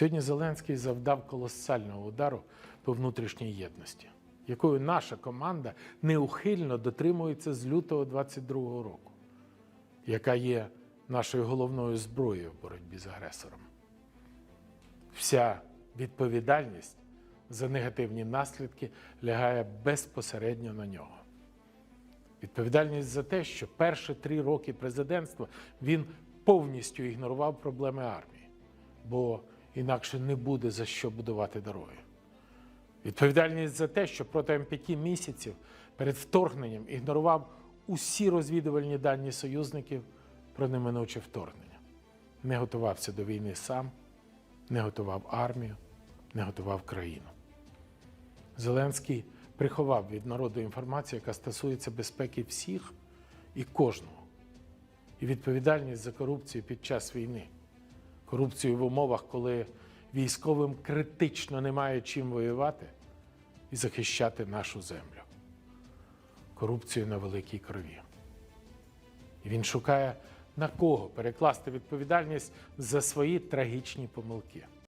Сьогодні Зеленський завдав колосального удару по внутрішній єдності, якою наша команда неухильно дотримується з лютого 22-го року, яка є нашою головною зброєю в боротьбі з агресором. Вся відповідальність за негативні наслідки лягає безпосередньо на нього. Відповідальність за те, що перші три роки президентства він повністю ігнорував проблеми армії, бо інакше не буде за що будувати дороги. Відповідальність за те, що протягом п'яти місяців перед вторгненням ігнорував усі розвідувальні дані союзників про неминуче вторгнення. Не готувався до війни сам, не готував армію, не готував країну. Зеленський приховав від народу інформацію, яка стосується безпеки всіх і кожного. І відповідальність за корупцію під час війни. Корупцію в умовах, коли військовим критично немає чим воювати і захищати нашу землю. Корупцію на великій крові. І він шукає на кого перекласти відповідальність за свої трагічні помилки.